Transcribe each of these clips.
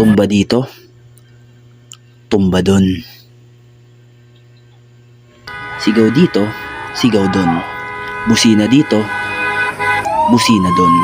Tumba dito. Tumba dun. Sigaw dito, sigaw dun. Busina dito, busina dun.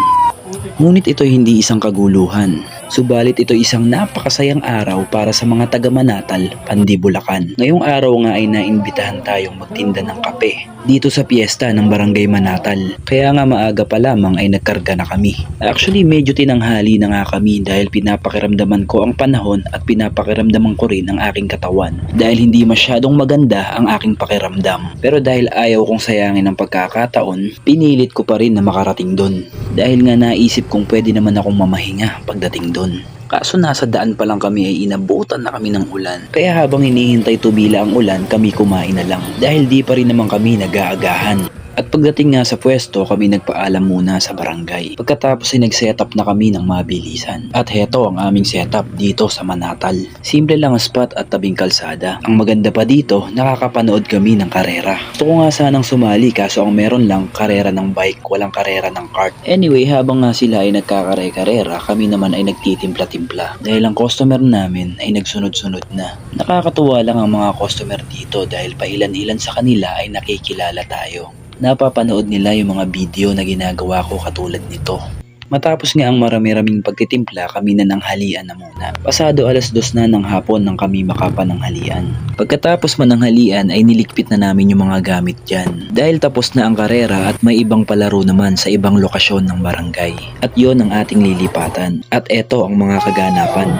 Ngunit ito hindi isang kaguluhan. Subalit ito isang napakasayang araw para sa mga taga Manatal, Pandibulacan. Ngayong araw nga ay naimbitahan tayong magtinda ng kape dito sa piyesta ng Barangay Manatal. Kaya nga maaga pa lamang ay nagkarga na kami. Actually medyo tinanghali na nga kami dahil pinapakiramdaman ko ang panahon at pinapakiramdaman ko rin ang aking katawan. Dahil hindi masyadong maganda ang aking pakiramdam. Pero dahil ayaw kong sayangin ang pagkakataon, pinilit ko pa rin na makarating doon. Dahil nga naisip kong pwede naman akong mamahinga pagdating doon. Kaso nasa daan pa lang kami ay inabutan na kami ng ulan. Kaya habang hinihintay tubila ang ulan, kami kumain na lang. Dahil di pa rin naman kami nag-aagahan. At pagdating nga sa pwesto, kami nagpaalam muna sa barangay. Pagkatapos ay nag-setup na kami ng mabilisan. At heto ang aming setup dito sa Manatal. Simple lang ang spot at tabing kalsada. Ang maganda pa dito, nakakapanood kami ng karera. Gusto ko nga sanang sumali kaso ang meron lang karera ng bike, walang karera ng kart. Anyway, habang nga sila ay nagkakare-karera, kami naman ay nagtitimpla-timpla. Dahil ang customer namin ay nagsunod-sunod na. Nakakatuwa lang ang mga customer dito dahil pailan-ilan sa kanila ay nakikilala tayo napapanood nila yung mga video na ginagawa ko katulad nito. Matapos nga ang marami-raming pagtitimpla, kami na ng halian na muna. Pasado alas dos na ng hapon nang kami makapananghalian. Pagkatapos mananghalian ay nilikpit na namin yung mga gamit dyan. Dahil tapos na ang karera at may ibang palaro naman sa ibang lokasyon ng barangay. At yon ang ating lilipatan. At eto ang mga kaganapan.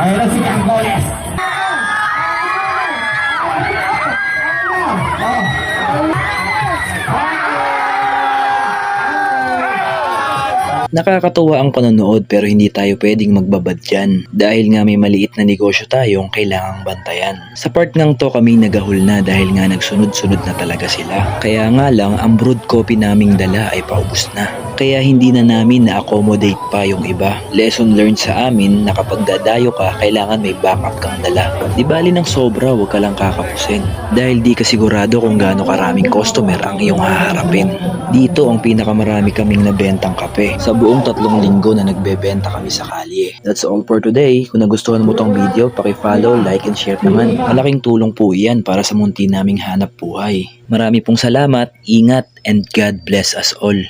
Ayun si Angkoles. Nakakatuwa ang panonood pero hindi tayo pwedeng magbabad dyan dahil nga may maliit na negosyo tayong kailangang bantayan. Sa part ng to kami nagahul na dahil nga nagsunod-sunod na talaga sila. Kaya nga lang ang brewed coffee naming dala ay paubos na. Kaya hindi na namin na-accommodate pa yung iba. Lesson learned sa amin na kapag dadayo ka, kailangan may backup kang dala. Di bali ng sobra, huwag ka lang kakapusin. Dahil di ka sigurado kung gaano karaming customer ang iyong haharapin. Dito ang pinakamarami kaming nabentang kape sa buong tatlong linggo na nagbebenta kami sa kalye. That's all for today. Kung nagustuhan mo tong video, paki-follow, like, and share naman. Malaking tulong po yan para sa munti naming hanap buhay. Marami pong salamat, ingat, and God bless us all.